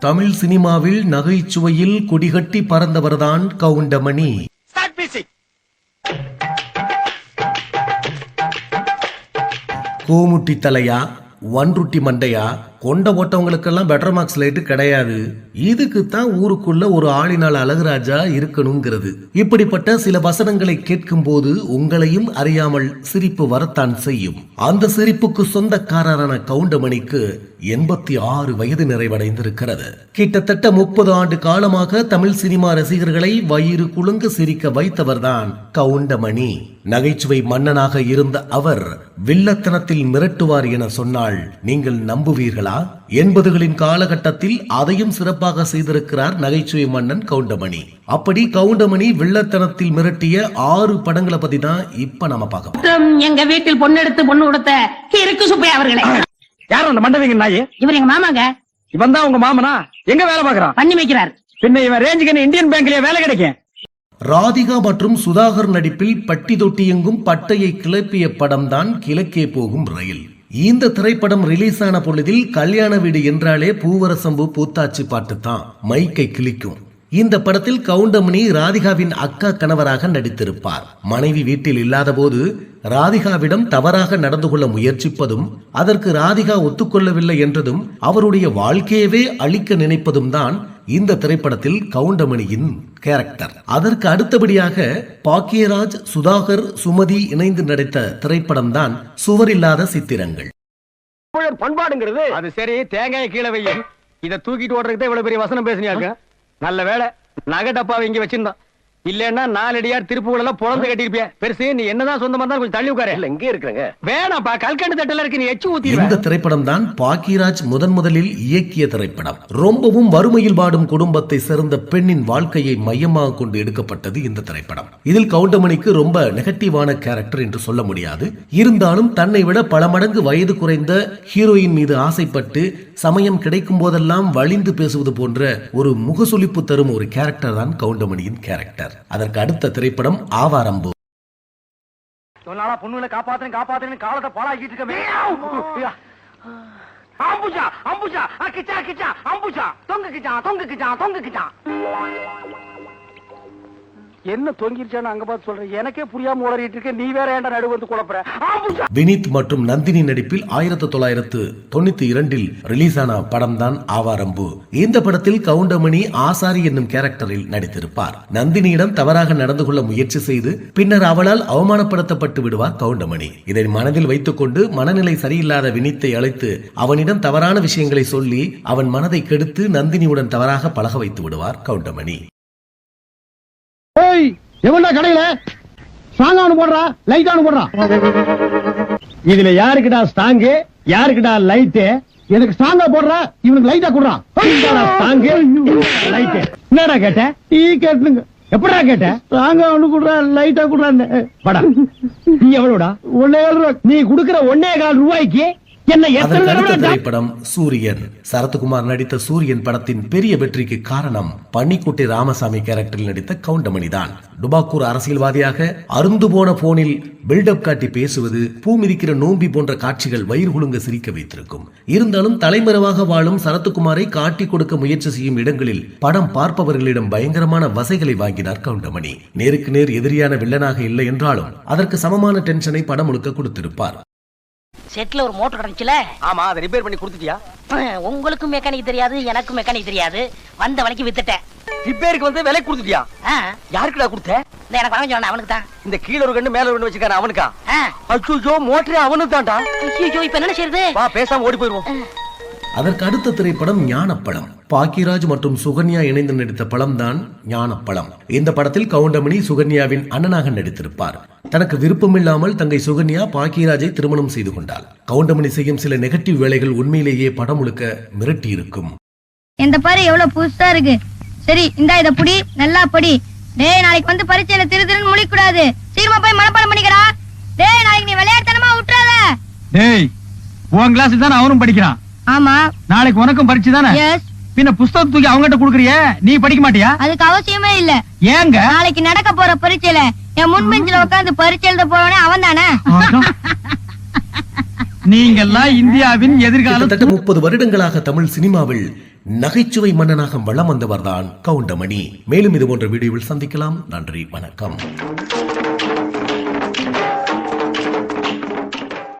தமிழ் சினிமாவில் நகைச்சுவையில் கொடிகட்டி பறந்தவர்தான் கவுண்டமணி. கோமுட்டி தலையா ஒன்ருட்டி மண்டையா கொண்ட போட்டவங்களுக்கெல்லாம் பெட்டர் மார்க்ஸ் லைட்டு கிடையாது. இதுக்கு தான் ஊருக்குள்ள ஒரு ஆளினால் அழகுராஜா இருக்கணுங்கிறது. இப்படிப்பட்ட சில வசனங்களை கேட்கும் போது உங்களையும் அறியாமல் சிரிப்பு வரத்தான் செய்யும். அந்த சிரிப்புக்கு சொந்தக்காரரான கவுண்டமணிக்கு எண்பத்தி ஆறு வயது நிறைவடைந்திருக்கிறது. கிட்டத்தட்ட முப்பது ஆண்டு காலமாக தமிழ் சினிமா ரசிகர்களை வயிறு குலுங்க சிரிக்க வைத்தவர்தான் கவுண்டமணி. நகைச்சுவை மன்னனாக இருந்த அவர் வில்லத்தனத்தில் மிரட்டுவார் என சொன்னால் நீங்கள் நம்புவீர்களா? எண்பதுகளின் காலகட்டத்தில் அதையும் சிறப்பாக செய்திருக்கிறார் நகைச்சுவை மன்னன் கவுண்டமணி. அப்படி கவுண்டமணி வில்லத்தனத்தில் மிரட்டிய ஆறு படங்களை பத்தி தான் இப்ப நாம பார்க்க எங்க வீட்டில் பொண்ணு எடுத்து பொண்ணு கொடுத்த இருக்கு சுப்பையா அவர்களே. யார் அந்த மண்டவிங்க நாயி? இவர் எங்க மாமாங்க. இவன் தான் உங்க மாமனா? எங்க வேலை பாக்குறான் பண்ணி வைக்கிறார். பின்ன இவன் ரேஞ்சுக்கு இந்தியன் பேங்க்லயே வேலை கிடைக்கும்? ராதிகா மற்றும் சுதாகர் நடிப்பில் பட்டி தொட்டி எங்கும் பட்டையை கிளப்பிய படம்தான் கிழக்கே போகும் ரயில். இந்த திரைப்படம் ரிலீஸ் ஆன பொழுதில் கல்யாண வீடு என்றாலே பூவரசம்பு பூத்தாச்சி பாட்டு தான். மைக்கை கிளிக்கும் இந்த படத்தில் கவுண்டமணி ராதிகாவின் அக்கா கணவராக நடித்திருப்பார். மனைவி வீட்டில் இல்லாதபோது ராதிகாவிடம் தவறாக நடந்து கொள்ள முயற்சிப்பதும் அதற்கு ராதிகா ஒத்துக்கொள்ளவில்லை என்றதும் அவருடைய வாழ்க்கையவே அழிக்க நினைப்பதும் தான் இந்த திரைப்படத்தில் கவுண்டமணியின் கேரக்டர். அதற்கு அடுத்தபடியாக பாக்கியராஜ் சுதாகர் சுமதி இணைந்து நடித்த திரைப்படம் தான் சுவரில்லாத சித்திரங்கள். பண்பாடுங்கிறது. அது சரி தேங்காய் கீழே வையும் இத தூக்கிட்டு ஓடுறதுக்கு இவ்வளவு பெரிய வசனம் பேசுனியாக்க நல்ல வேலை நகை டப்பாவை இங்க வச்சிருந்தான். இல்லன்னா நாலடியார் எல்லாம் பொழந்து கட்டிருப்பிய பெருசு நீ என்னதான் சொந்தமா இருந்தா கொஞ்சம் தள்ளி உட்காரு. இல்ல இங்கே இருக்கிறங்க. வேணாப்பா கல்கண்டு தட்டுல இருக்கு நீ எச்சு ஊத்திடுவ. இந்த திரைப்படம் தான் பாக்கியராஜ் முதன் முதலில் இயக்கிய திரைப்படம். ரொம்பவும் வறுமையில் வாடும் குடும்பத்தை சேர்ந்த பெண்ணின் வாழ்க்கையை மையமாக கொண்டு எடுக்கப்பட்டது இந்த திரைப்படம். இதில் கவுண்டமணிக்கு ரொம்ப நெகட்டிவான கேரக்டர் என்று சொல்ல முடியாது. இருந்தாலும் தன்னை விட பல மடங்கு வயது குறைந்த ஹீரோயின் மீது ஆசைப்பட்டு சமயம் கிடைக்கும் போதெல்லாம் வலிந்து பேசுவது போன்ற ஒரு முகசுளிப்பு தரும் ஒரு கேரக்டர் தான் கவுண்டமணியின் கேரக்டர். அதற்கு அடுத்த திரைப்படம் ஆவாரம்பு. நாளா பொண்ணுகளை காப்பாத்துறேன் காப்பாத்துறேன் காலத்தை பாழாக்கிட்டு இருக்கமே அம்புஜா அம்புஜா கிச்சா கிச்சா அம்புஜா. தொங்கு கிச்சா தொங்கு கிச்சா தொங்கு கிச்சா. என்ன தொங்கிருச்சான்னு அங்க பார்த்து சொல்றேன். எனக்கே புரியாம உளறிட்டு இருக்க நீ வேற ஏண்டா நடு வந்து குழப்பற? வினித் மற்றும் நந்தினி நடிப்பில் ஆயிரத்தி தொள்ளாயிரத்து தொண்ணூத்தி இரண்டில் ரிலீஸ் ஆன படம் தான் ஆவாரம்பு. இந்த படத்தில் கவுண்டமணி ஆசாரி என்னும் கேரக்டரில் நடித்திருப்பார். நந்தினியிடம் தவறாக நடந்து கொள்ள முயற்சி செய்து பின்னர் அவளால் அவமானப்படுத்தப்பட்டு விடுவார் கவுண்டமணி. இதை மனதில் வைத்துக்கொண்டு மனநிலை சரியில்லாத வினித்தை அழைத்து அவனிடம் தவறான விஷயங்களை சொல்லி அவன் மனதை கெடுத்து நந்தினியுடன் தவறாக பழக வைத்து விடுவார் கவுண்டமணி. ஏய் எவன்டா கடையில? ஸ்ட்ராங்கானு போடுறா லைட்டானு போடுறா? இதுல யாருக்குடா ஸ்ட்ராங்கு யாருக்குடா லைட்டு எனக்கு ஸ்ட்ராங்கா போடுறா இவனுக்கு லைட்டா குடுறா. ஸ்ட்ராங்கு லைட்டு என்னடா கேட்ட? டீ கேட்டுங்க எப்படா கேட்ட? ஸ்ட்ராங்கா ஒண்ணு குடுறா லைட்டா குடுறான்னு. படா நீ எவ்வளவுடா? ஒன்னே கால் ரூபா. நீ குடுக்கிற ஒன்னே கால் ரூபாய்க்கு திரைப்படம் சூரியன். சரத்குமார் நடித்த சூரியன் படத்தின் பெரிய வெற்றிக்கு காரணம் பன்னிக்குட்டி ராமசாமி கேரக்டரில் நடித்த கவுண்டமணி தான் டுபாக்கூர் அரசியல்வாதியாக அருந்து போன போனில் பில்டப் காட்டி பேசுவது பூ மிதிக்கிற நோம்பி போன்ற காட்சிகள் வயிறு குலுங்க சிரிக்க வைத்திருக்கும். இருந்தாலும் தலைமறைவாக வாழும் சரத்குமாரை காட்டி கொடுக்க முயற்சி செய்யும் இடங்களில் படம் பார்ப்பவர்களிடம் பயங்கரமான வசைகளை வாங்கினார் கவுண்டமணி. நேருக்கு நேர் எதிரியான வில்லனாக இல்லை என்றாலும் அதற்கு சமமான டென்ஷனை படம் முழுக்க கொடுத்திருப்பார். செட்ல ஒரு மோட்டர் கிடந்துச்சுல? ஆமா அதை ரிப்பேர் பண்ணி கொடுத்துட்டியா? உங்களுக்கும் மெக்கானிக் தெரியாது எனக்கும் மெக்கானிக் தெரியாது. வந்த வழிக்கு வித்துட்டேன். ரிப்பேருக்கு வந்து விலை கொடுத்துட்டியா? யாருக்குடா கொடுத்த? இந்த எனக்கு வாங்க சொன்ன அவனுக்கு தான். இந்த கீழ ஒரு கண்ணு மேல ஒரு கண்ணு வச்சுக்கான அவனுக்கா? ஆ, அச்சோ மோட்டரே அவனுக்கு தான்டா. ஐயோ இப்ப என்ன செய்யுது வா பேசாம ஓடி போயிருவோம். அதற்கு அடுத்த திரைப்படம் ஞானப்பழம். பாக்கியராஜ் மற்றும் சுகன்யா இணைந்து நடித்த படம் தான் ஞானப்பழம். இந்த படத்தில் கவுண்டமணி சுகன்யாவின் அண்ணனாக நடித்திருப்பார். தனக்கு விருப்பமில்லாமல் தங்கை சுகன்யா பாக்கியராஜை திருமணம் செய்து கொண்டாள். கவுண்டமணி செய்யும் சில நெகட்டிவ் வேலைகள் உண்மையிலேயே படம் முழுக்க மிரட்டி இருக்கும் இந்த பாரு எவ்வளவு புதுசா இருக்கு. சரி இந்தா இத புடி நல்லா படி. டேய் நாளைக்கு வந்து பரீட்சையில திரு திருன்னு முழிக்க கூடாது சீக்கிரமா போய் மனப்பாடம் பண்ணிக்கடா. டேய் நாளைக்கு நீ விளையாட்டுத்தனமா விட்டுறாத டேய் உன் கிளாஸ் தானே அவனும் படிக்கிறான். ஆமா. நாளைக்கு உனக்கும் பரிச்சு தானே? எஸ் பின்ன புஸ்தகம் தூக்கி அவங்ககிட்ட குடுக்குறியே? நீ படிக்க மாட்டியா? அதுக்கு அவசியமே இல்ல. ஏங்க? நாளைக்கு நடக்க போற பரீட்சையில என் முன் பெஞ்சில உட்கார்ந்து பரீட்சை எழுத போறவனே அவன் தானே நீங்கெல்லாம் இந்தியாவின் எதிர்கால முப்பது வருடங்களாக தமிழ் சினிமாவில் நகைச்சுவை மன்னனாக வளம் வந்தவர்தான் கவுண்டமணி. மேலும் இது போன்ற வீடியோவில் சந்திக்கலாம். நன்றி வணக்கம்.